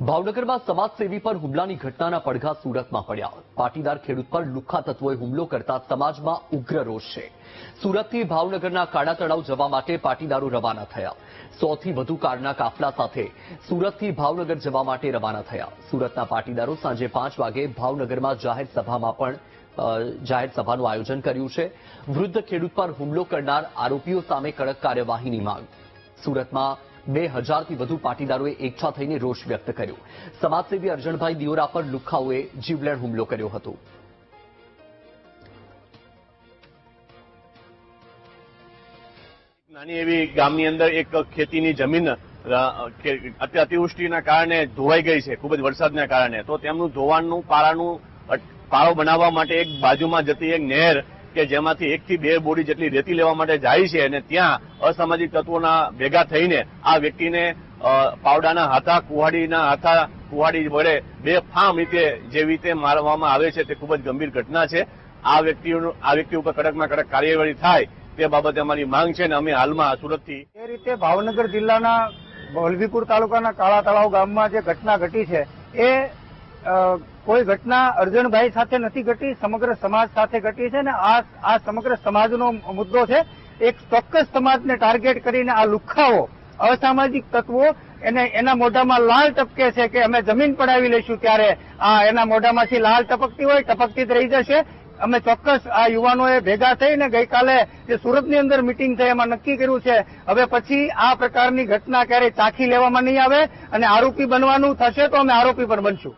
ભાવનગરમાં સમાજસેવી પર હુમલાની ઘટનાના પડઘા સુરતમાં પડ્યા. પાટીદાર ખેડૂત પર લુખ્ખા તત્વોએ હુમલો કરતા સમાજમાં ઉગ્ર રોષ છે. સુરતથી ભાવનગરના કાળા તળાવ જવા માટે પાટીદારો રવાના થયા. સોથી વધુ કારના કાફલા સાથે સુરતથી ભાવનગર જવા માટે રવાના થયા. સુરતના પાટીદારો સાંજે પાંચ વાગે ભાવનગરમાં જાહેર સભામાં પણ જાહેર સભાનું આયોજન કર્યું છે. વૃદ્ધ ખેડૂત પર હુમલો કરનાર આરોપીઓ સામે કડક કાર્યવાહીની માંગ. સુરતમાં બે હજારથી વધુ પાટીદારોએ એકઠા થઈને રોષ વ્યક્ત કર્યો. સમાજસેવી અર્જણભાઈ દિયોરા પર લુખાઓએ જીવલેણ હુમલો કર્યો હતો. નાની એવી ગામની અંદર એક ખેતીની જમીન અતિવૃષ્ટિના કારણે ધોવાઈ ગઈ છે, ખૂબ જ વરસાદના કારણે. તો તેમનું ધોવાણનું, પારાનું પારો બનાવવા માટે એક બાજુમાં જતી એક નહેર કે જેમાંથી એક થી બે બોડી જેટલી રેતી લેવા માટે જાય છે અને ત્યાં અસામાજિક તત્વોના ભેગા થઈને આ વ્યક્તિને પાવડાના હાથા, કુહાડીના હાથા, કુહાડી વડે બે ફામ રીતે જે રીતે મારવામાં આવે છે તે ખૂબ જ ગંભીર ઘટના છે. આ વ્યક્તિઓનું આ વ્યક્તિ ઉપર કડકમાં કડક કાર્યવાહી થાય તે બાબતે અમારી માંગ છે અને અમે હાલમાં સુરતથી એ રીતે ભાવનગર જિલ્લાના વલભીપુર તાલુકાના કાળા તળાવ ગામમાં જે ઘટના ઘટી છે, એ કોઈ ઘટના અર્જુનભાઈ સાથે નથી ઘટી, સમગ્ર સમાજ સાથે ઘટી છે અને આ આ સમગ્ર સમાજનો મુદ્દો છે. એક ચોક્કસ સમાજને ટાર્ગેટ કરીને આ લુખ્ખાઓ અસામાજિક તત્વો એને એના મોઢામાં લાલ ટપકે છે કે અમે જમીન પડાવી લઈશું ત્યારે આ એના મોઢામાંથી લાલ ટપકતી હોય, ટપકતી જ રહી જશે. અમે ચોક્કસ આ યુવાનોએ ભેગા થઈને ગઈકાલે જે સુરતની અંદર મિટિંગ થઈ એમાં નક્કી કર્યું છે. હવે પછી આ પ્રકારની ઘટના ક્યારેય ચાખી લેવામાં નહીં આવે અને આરોપી બનવાનું થશે તો અમે આરોપી પણ બનશું.